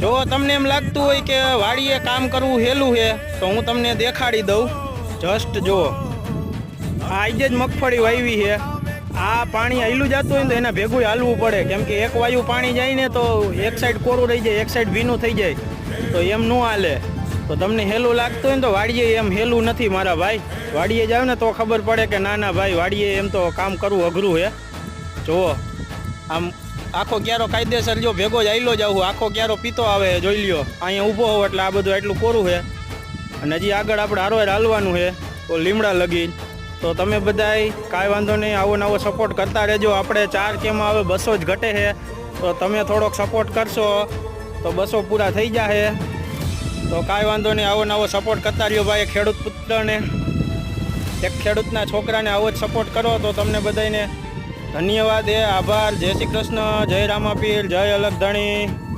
જો તમને એમ લાગતું હોય કે વાડીએ કામ કરવું હેલું છે તો હું તમને દેખાડી દઉં. જસ્ટ જુઓ. આજે જ મગફળી વાવી છે આ પાણી હેલું જતું હોય તો એને ભેગું હાલવું પડે. કેમ કે એક વાયુ પાણી જાય ને તો એક સાઈડ કોરું રહી જાય, એક સાઈડ ભીનું થઈ જાય. તો એમ ન હાલે. તો તમને હેલું લાગતું હોય ને તો વાડીએ એમ હેલું નથી મારા ભાઈ. વાડીએ જાવ ને તો ખબર પડે કે ના ના ભાઈ, વાડીએ એમ તો કામ કરવું અઘરું છે જુઓ. આમ આખો ક્યારો કાયદેસર જો ભેગો જ આયલો જાવ આખો ક્યારો પીતો આવે, જોઈ લ્યો. અહીંયા ઊભો હોવ એટલે આ બધું એટલું કોરું છે. અને હજી આગળ આપણે હારોહાર હાલવાનું છે, તો લીમડા લગી તો તમે બધાય કાંઈ વાંધો નહીં, આવો નવો સપોર્ટ કરતા રહેજો. આપણે ચાર કેમાં હવે બસો જ ઘટે છે. તો તમે થોડોક સપોર્ટ કરશો, તો બસો પૂરા થઈ જશે તો કાંઈ વાંધો નહીં, આવો નવો સપોર્ટ કરતા રહ્યો ભાઈ ખેડૂત પુત્રને. એક ખેડૂતના છોકરાને આવો જ સપોર્ટ કરો, તો તમને બધાને ધન્યવાદ એ આભાર. જય શ્રી કૃષ્ણ જય રામાપીર જય અલગ ધણી